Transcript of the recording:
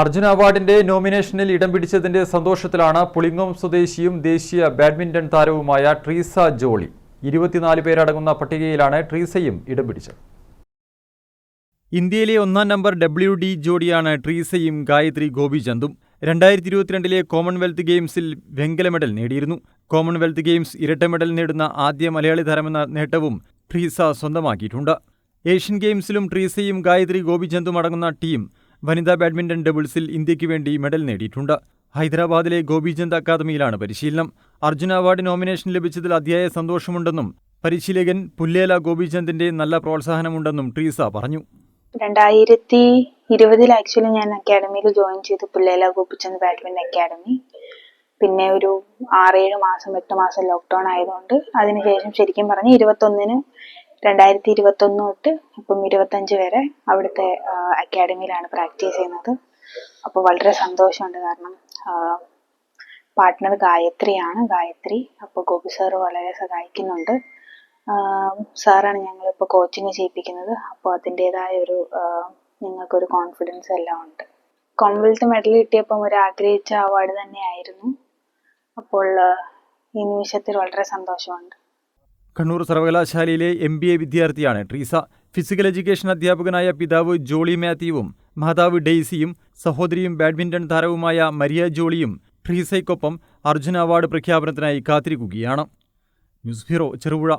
അർജുന അവാർഡിന്റെ നോമിനേഷനിൽ ഇടം പിടിച്ചതിന്റെ സന്തോഷത്തിലാണ് പുളിങ്ങോം സ്വദേശിയും ദേശീയ ബാഡ്മിന്റൺ താരവുമായ ട്രീസ ജോളി. ഇരുപത്തിനാല് പേരടങ്ങുന്ന പട്ടികയിലാണ് ട്രീസയും ഇടം പിടിച്ചത്. ഇന്ത്യയിലെ ഒന്നാം നമ്പർ ഡബ്ല്യു ഡി ജോഡിയാണ് ട്രീസയും ഗായത്രി ഗോപിചന്ദും രണ്ടായിരത്തി ഇരുപത്തിരണ്ടിലെ കോമൺവെൽത്ത് ഗെയിംസിൽ വെങ്കല മെഡൽ നേടിയിരുന്നു. കോമൺവെൽത്ത് ഗെയിംസ് ഇരട്ട മെഡൽ നേടുന്ന ആദ്യ മലയാളി താരമെന്ന നേട്ടവും ട്രീസ സ്വന്തമാക്കിയിട്ടുണ്ട്. ഏഷ്യൻ ഗെയിംസിലും ട്രീസയും ഗായത്രി ഗോപിചന്ദും അടങ്ങുന്ന ടീം വനിതാ ബാഡ്മിന്റൺ ഡബിൾസിൽ ഇന്ത്യയ്ക്ക് വേണ്ടി മെഡൽ നേടിയിട്ടുണ്ട്. ഹൈദരാബാദിലെ ഗോപിചന്ദ് അക്കാദമിയിലാണ് പരിശീലനം. അർജുന അവാർഡ് നോമിനേഷൻ ലഭിച്ചതിൽ അതിയായ സന്തോഷമുണ്ടെന്നും പരിശീലകൻ പുല്ലേല ഗോപിചന്ദിന്റെ നല്ല പ്രോത്സാഹനമുണ്ടെന്നും ട്രീസ പറഞ്ഞു. രണ്ടായിരത്തി ഇരുപതിൽ ആക്ച്വലി ഞാൻ അക്കാഡമിയിൽ ജോയിൻ ചെയ്തു പുല്ലേല ഗോപിചന്ദ് ബാഡ്മിന്റൺ അക്കാഡമി പിന്നെ ഒരു ആറേഴ് മാസം എട്ട് മാസം ലോക്ക്ഡൗൺ ആയതുകൊണ്ട് അതിനുശേഷം ശരിക്കും പറഞ്ഞ് ഇരുപത്തൊന്നിന് രണ്ടായിരത്തി ഇരുപത്തൊന്ന് തൊട്ട് ഇപ്പം ഇരുപത്തഞ്ച് വരെ അവിടുത്തെ അക്കാഡമിയിലാണ് പ്രാക്ടീസ് ചെയ്യുന്നത്. അപ്പോൾ വളരെ സന്തോഷമുണ്ട്. കാരണം പാർട്ട്ണർ ഗായത്രിയാണ്. ഗായത്രി അപ്പോൾ ഗോപി സാറ് വളരെ സഹായിക്കുന്നുണ്ട്. സാറാണ് ഞങ്ങളിപ്പോൾ കോച്ചിങ് ചെയ്യിപ്പിക്കുന്നത്. അപ്പോൾ അതിന്റെതായ ഒരു ഞങ്ങൾക്കൊരു കോൺഫിഡൻസ് എല്ലാം ഉണ്ട്. കോമൺവെൽത്ത് മെഡൽ കിട്ടിയപ്പം ഒരു ആഗ്രഹിച്ച അവാർഡ് തന്നെയായിരുന്നു. അപ്പോൾ ഈ നിമിഷത്തിൽ വളരെ സന്തോഷമുണ്ട്. കണ്ണൂർ സർവകലാശാലയിലെ എം ബി എ വിദ്യാർത്ഥിയാണ് ട്രീസ. ഫിസിക്കൽ എഡ്യൂക്കേഷൻ അധ്യാപകനായ പിതാവ് ജോളി മാത്യുവും മാതാവ് ഡെയ്സിയും സഹോദരിയും ബാഡ്മിന്റൺ താരവുമായ മരിയ ജോളിയും ട്രീസയ്ക്കൊപ്പം അർജുന അവാർഡ് പ്രഖ്യാപനത്തിനായി കാത്തിരിക്കുകയാണ്. News bureau Cherupuzha.